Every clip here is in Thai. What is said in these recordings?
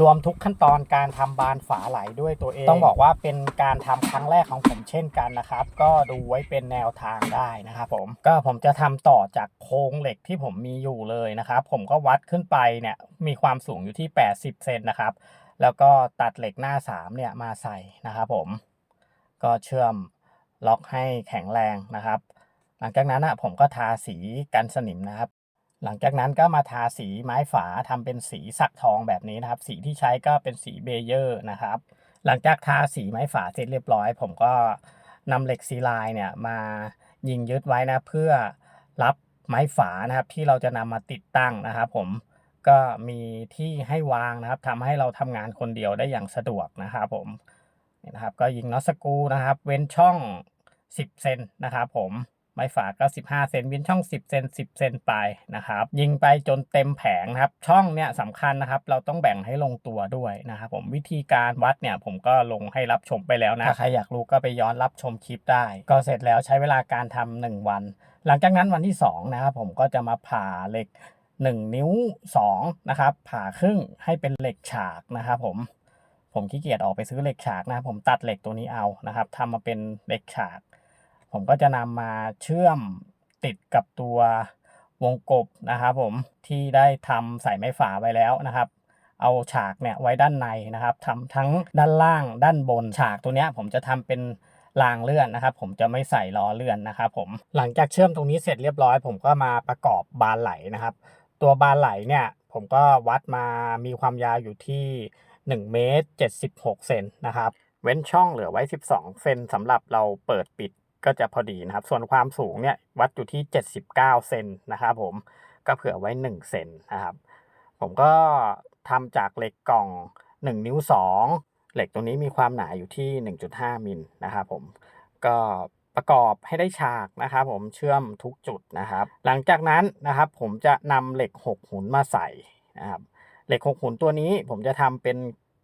รวมทุกขั้นตอนการทำบานฝาไหลด้วยตัวเอง ต้องบอกว่าเป็นการทำครั้งแรกของผมเช่นกันนะครับ ก็ดูไว้เป็นแนวทางได้นะครับผมก็ผมจะทำต่อจากโครงเหล็กที่ผมมีอยู่เลยนะครับ ผมก็วัดขึ้นไปเนี่ยมีความสูงอยู่ที่ 80 เซนนะครับ แล้วก็ตัดเหล็กหน้า 3 เนี่ยมาใส่นะครับผมก็เชื่อมล็อกให้แข็งแรงนะครับ หลังจากนั้นอะผมก็ทาสีกันสนิมนะครับ หลังจากนั้นก็มาทาสีไม้ฝาทำเป็นสีสักทองแบบนี้นะครับ สีที่ใช้ก็เป็นสีเบเยอร์นะครับ หลังจากทาสีไม้ฝาเสร็จเรียบร้อย ผมก็นำเหล็กซีไลน์เนี่ยมายิงยึดไว้นะเพื่อรับไม้ฝานะครับที่เราจะนำมาติดตั้งนะครับ ผมก็มีที่ให้วางนะครับทำให้เราทำงานคนเดียวได้อย่างสะดวกนะครับผมนะครับ ก็ยิงน็อตสกูนะครับ เว้นช่อง 10 เซนนะครับผม ไม้ฝาก็15เซนว้นช่อง 10เซน10เซนไปนะครับ ยิงไปจนเต็มแผงนะครับ ช่องเนี่ยสำคัญนะครับ เราต้องแบ่งให้ลงตัวด้วยนะครับผมวิธีการวัดเนี่ยผมก็ลงให้รับชมไปแล้วนะถ้าใครอยากรู้ก็ไปย้อนรับชมคลิปได้ ก็เสร็จแล้วใช้เวลาการทำหนึ่งวัน หลังจากนั้นวันที่สองนะครับผมก็จะมาผ่าเหล็ก 1 นิ้ว2นะครับผ่าครึ่งให้เป็นเหล็กฉากนะครับผมผมขี้เกียจออกไปซื้อเหล็กฉากนะครับผมตัดเหล็กตัวนี้เอานะครับทำมาเป็นเหล็กฉาก ผมก็จะนำมาเชื่อมติดกับตัววงกบนะครับผมที่ได้ทำใส่ไม้ฝาไว้แล้วนะครับ เอาฉากเนี่ยไว้ด้านในนะครับทำทั้งด้านล่างด้านบนฉากตัวเนี้ยผมจะทำเป็นรางเลื่อนนะครับ ผมจะไม่ใส่ล้อเลื่อนนะครับผมหลังจากเชื่อมตรงนี้เสร็จเรียบร้อย ผมก็มาประกอบบานไหลนะครับ ตัวบานไหลเนี่ยผมก็วัดมามีความยาวอยู่ที่1เมตร76เซนนะครับ เว้นช่องเหลือไว้ 12 เซนสำหรับเราเปิดปิด ก็จะพอดีนะครับ ส่วนความสูงเนี่ยวัดอยู่ที่ 79 เซนนะครับผมก็เผื่อไว้ 1 เซนนะครับ ผมก็ทำจากเหล็กกล่อง 1 นิ้ว 2 เหล็กตรงนี้มีความหนาอยู่ที่ 1.5 มิลนะครับผมก็ประกอบให้ได้ฉากนะครับผมเชื่อมทุกจุดนะครับ หลังจากนั้นนะครับผมจะนำเหล็ก 6 หุนมาใส่นะครับเหล็ก 6 หุนตัวนี้ผมจะทำเป็น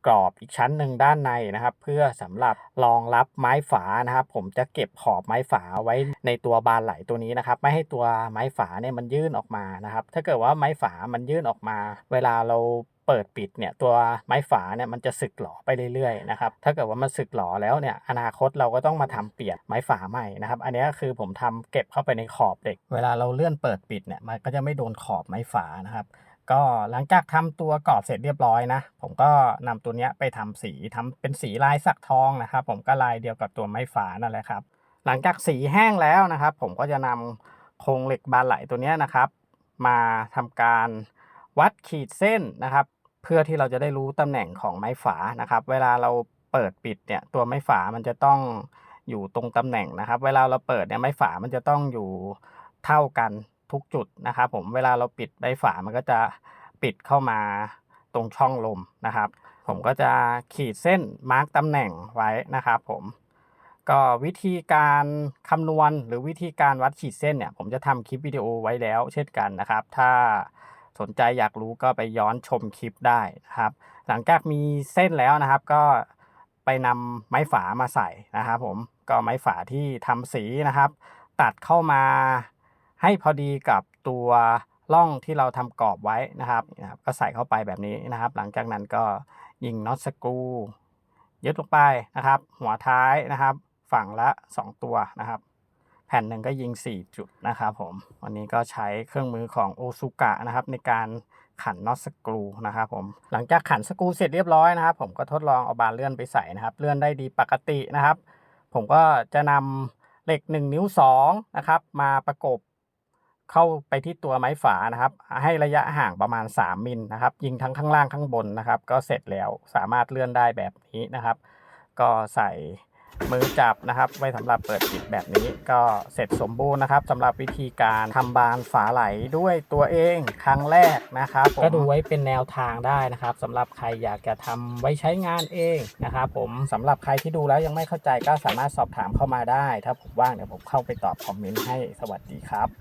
กรอบอีกชั้นหนึ่งด้านในนะครับ เพื่อสำหรับรองรับไม้ฝานะครับ ผมจะเก็บขอบไม้ฝาไว้ในตัวบานไหลตัวนี้นะครับ ไม่ให้ตัวไม้ฝาเนี่ยมันยื่นออกมานะครับ ถ้าเกิดว่าไม้ฝามันยื่นออกมา เวลาเราเปิดปิดเนี่ยตัวไม้ฝาเนี่ยมันจะสึกหลอไปเรื่อยๆนะครับถ้าเกิดว่ามันสึกหลอแล้วเนี่ยอนาคตเราก็ต้องมาทำเปลี่ยนไม้ฝาใหม่นะครับอันนี้คือผมทำเก็บเข้าไปในขอบเหล็ก เวลาเราเลื่อนเปิดปิดเนี่ยมันก็จะไม่โดนขอบไม้ฝานะครับ ก็หลังจากทำตัวกรอบเสร็จเรียบร้อยนะ ผมก็นำตัวเนี้ยไปทำสีทำเป็นสีลายสักทองนะครับ ผมก็ลายเดียวกับตัวไม้ฝานั่นแหละครับ หลังจากสีแห้งแล้วนะครับ ผมก็จะนำโครงเหล็กบานไหลตัวเนี้ยนะครับ มาทำการวัดขีดเส้นนะครับ เพื่อที่เราจะได้รู้ตำแหน่งของไม้ฝานะครับ เวลาเราเปิดปิดเนี่ยตัวไม้ฝามันจะต้องอยู่ตรงตำแหน่งนะครับ เวลาเราเปิดเนี่ยไม้ฝามันจะต้องอยู่เท่ากัน ทุกจุดนะครับผมเวลาเราปิดไม้ฝามันก็จะปิดเข้ามาตรงช่องลมนะครับ ผมก็จะขีดเส้นมาร์กตำแหน่งไว้นะครับผมก็วิธีการคำนวณหรือวิธีการวัดขีดเส้นเนี่ย ผมจะทำคลิปวิดีโอไว้แล้ว เช่นกันนะครับ ถ้าสนใจอยากรู้ก็ไปย้อนชมคลิปได้นะครับ หลังจากมีเส้นแล้วนะครับก็ไปนำไม้ฝามาใส่นะครับผมก็ไม้ฝาที่ทำสีนะครับ ตัดเข้ามา ให้พอดีกับตัวร่องที่เราทำกรอบไว้นะครับนะครับ ก็ใส่เข้าไปแบบนี้นะครับ หลังจากนั้นก็ยิงน็อตสกรูยึดลงไปนะครับ หัวท้ายนะครับ ฝั่งละ 2 ตัวนะครับ แผ่นหนึ่งก็ยิง 4 จุดนะครับผมวันนี้ก็ใช้เครื่องมือของโอซุกะนะครับ ในการขันน็อตสกรูนะครับผมหลังจากขันสกรูเสร็จเรียบร้อยนะครับ ผมก็ทดลองเอาบานเลื่อนไปใส่นะครับ เลื่อนได้ดีปกตินะครับ ผมก็จะนำเหล็ก 1 นิ้ว2นะครับมาประกบ เข้าไปที่ตัวไม้ฝานะครับ ให้ระยะห่างประมาณ 3 มิลนะครับ ยิงทั้งข้างล่างข้างบนนะครับ ก็เสร็จแล้วสามารถเลื่อนได้แบบนี้นะครับ ก็ใส่มือจับนะครับ ไว้สำหรับเปิดปิดแบบนี้ก็เสร็จสมบูรณ์นะครับสำหรับวิธีการทำบานฝาไหลด้วยตัวเองครั้งแรกนะครับผมก็ดูไว้เป็นแนวทางได้นะครับสำหรับใครอยากจะทำไว้ใช้งานเองนะครับผมสำหรับใครที่ดูแล้วยังไม่เข้าใจก็สามารถสอบถามเข้ามาได้ ถ้าผมว่างเดี๋ยวผมเข้าไปตอบคอมเมนต์ให้สวัสดีครับ